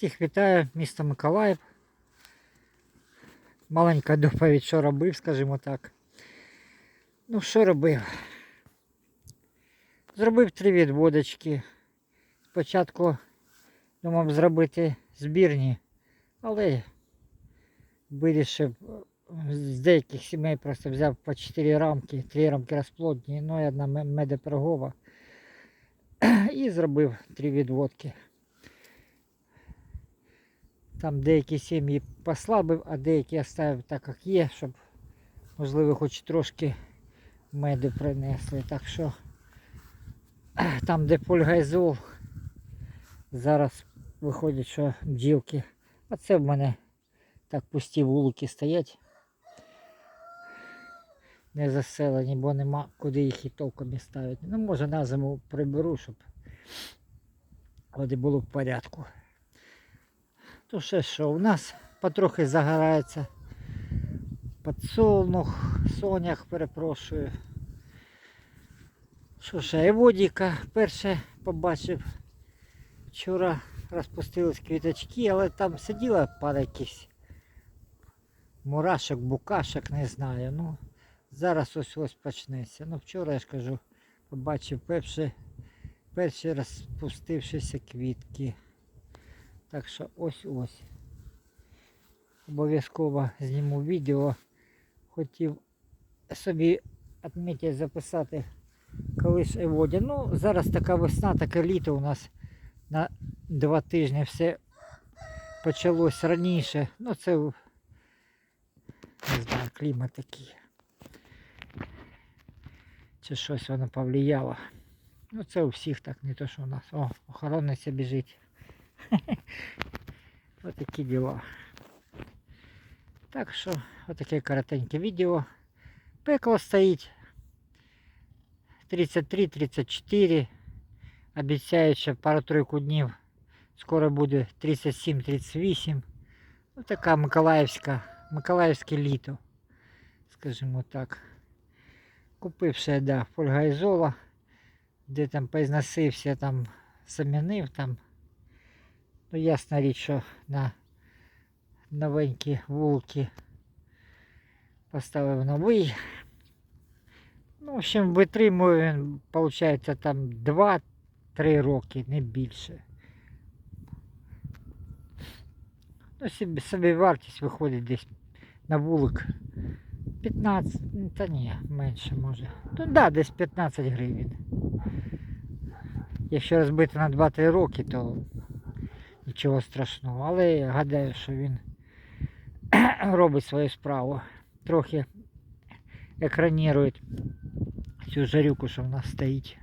Всіх вітаю, місто Миколаїв. Маленька доповідь, що робив, скажімо так. Ну, що робив? Зробив три відводочки. Спочатку думав зробити збірні, але вирішив з деяких сімей просто взяв по 4 рамки, 3 рамки розплодні, ну і одна ме- І зробив три відводки. Там деякі сім'ї послабив, а деякі оставив так, як є, щоб, можливо, хоч трошки меду принесли. Так що там, де польгайзол, зараз виходить, що бджілки. А це в мене так пусті вулики стоять. Не заселені, бо нема куди їх і толком і ставити. Ну, може на зиму приберу, щоб води було в порядку. То ще що, у нас потрохи загорається подсолнух, сонях, перепрошую. Що ще, Еводіка перше побачив. Вчора розпустились квіточки, але там сиділа пара якихось мурашок, букашок, не знаю. Ну, зараз ось ось почнеться. Ну, вчора я ж кажу, побачив перші, перші розпустившися квітки. Так що ось ось. Обов'язково зніму відео. Хотів собі відмітити записати колись Еводі. Ну, зараз така весна, таке літо у нас на два тижні все почалось раніше. Ну це не знаю, клімат такий. Чи щось воно повлияло. Ну це у всіх так, не то що у нас. О, охоронниця біжить. Такі діла. Так що, отаке коротеньке відео. Пекло стоїть 33-34. Обіцяють, що пару-тройку днів скоро буде 37-38. Ось така Миколаївська, Миколаївське літо, скажімо так. Купив ще, да, фольгайзола, де там позносився, там замінив там. Ну, ясна річ, що на новенькі вулки поставив новий. Ну, в общем, витримує він, виходить, там 2-3 роки, не більше. Ну, собі, собі вартість виходить десь на вулик 15, ну, та ні, менше може. Ну да, десь 15 гривень. Якщо розбити на 2-3 роки, то нічого страшного. Але я гадаю, що він робить свою справу. Трохи екранірує цю жарюку, що в нас стоїть.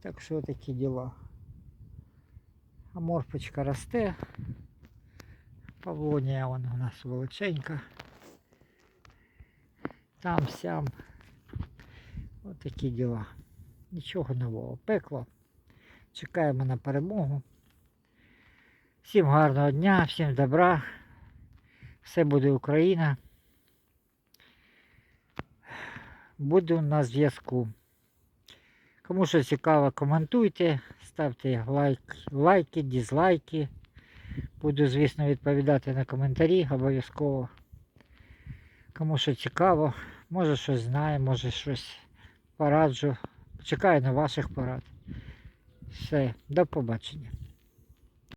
Так що такі діла. А морфочка росте. Павлонія вона у нас величенька. Там сям. Ось такі діла. Нічого нового. Пекло. Чекаємо на перемогу. Всім гарного дня, всім добра. Все буде Україна. Буду на зв'язку. Кому що цікаво, коментуйте, ставте лайк, лайки, дізлайки. Буду, звісно, відповідати на коментарі обов'язково. Кому що цікаво, може щось знає, може щось пораджу. Чекаю на ваших порад. Все, до побачення.